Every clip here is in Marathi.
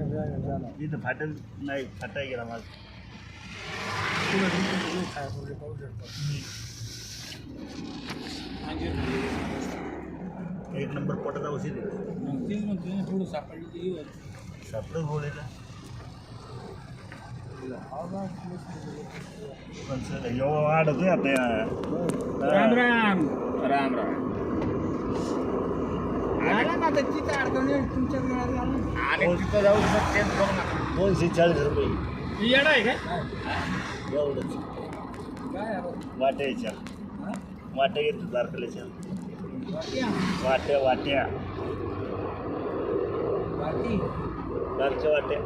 इथं फाटल नाही फाटा गेला माझ. एक नंबर पोटाचा औषध आहे. तेच म्हणतो ना थोडं सापडलं तर येऊ सापडं गोळीला पण सर एवढा वाढतोय आता राम या. राम राम. राम आला तिथं. आणि तिथं जाऊ तेच बघ ना दोनशे चाळीस रुपये ही येडा आहे काय एवढंच काय आहे? वाट्याच्या हा? वाट्या घेतो दारकल्याच्या वाट्या? वाट्या वाट्या वाटी? दारच्या वाट्या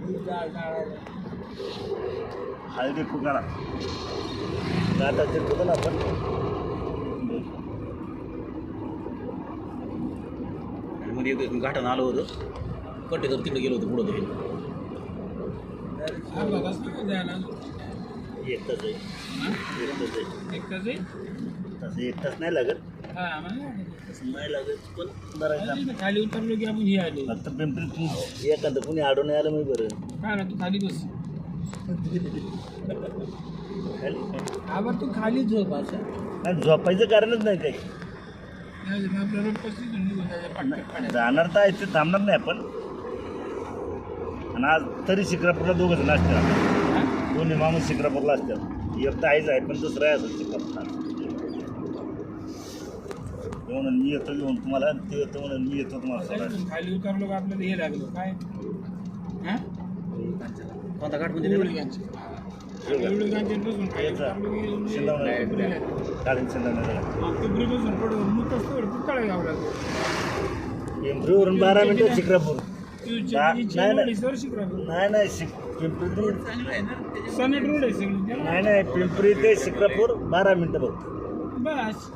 दूध डाळ डाळायला. हळदी फुकारा गाठाचे होतं ना आपण मध्ये एक घाटानं आलो होतं. कट्टे तर तिकडे गेलो होतो पुढं तो द्यायला. एकटाच आहे? एकटाच आहे. एक तास आहे? तसं एकटाच नाही लागत. हा, खाली उतरलो की आपण हे आलो. फक्त पिंपरीत एखादं कोणी आडून आलं मी बरं. काय ना तू खाली बस. आवर तू खाली झोप असं आणि झोपायचं कारणच नाही काही. जाणार तर आहे ते थांबणार नाही आपण आणि आज तरी शिक्रापूरला दोघं जण. हा? दोन्ही माणूस शिक्रापूरला असतात एक तर आहेच आहे पण दुसरा आहे असं शिक्रापूरला ते म्हणून मी येतो घेऊन तुम्हाला ते येतो म्हणून मी येतो तुम्हाला सोडायला खाली उतरलो का आपल्याला हे लागलो काय हा? कोणता घाट म्हणजे. हे. पिंपरीवरून बारा मिनिटं शिक्रापूर नाही, नाही. शिक पिंपरी सनेट रोड नाही नाही पिंपरी ते शिक्रापूर बारा मिनिटं फक्त बस.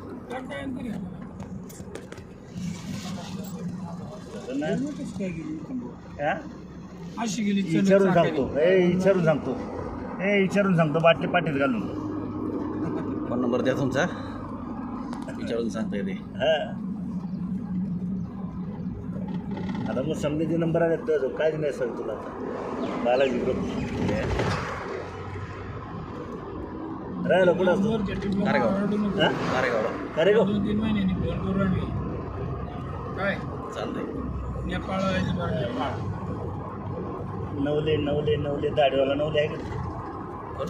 काय हा? अशी गेली चलत विचारून चाकाने. सांगतो. ए विचारून सांगतो. ए विचारून सांगतो. बाटली पाठीत घालून. फोन नंबर द्या तुमचा. विचारून सांगता येते हा. आता मग समजेचे नंबर आले तर काहीच नाही सर तुला. आता बालाजी ग्रुप राहिलं कुठं असतो? वरच्या टिपला अरे वा. ओरडू नको. हा? कारेगावला अरे गो दोन तीन महिन्यांनी फोन करून राहिले. काय? चालतंय. नेपाळ. नवले नवले नवले दाढीवाला नवले आहे का कोण?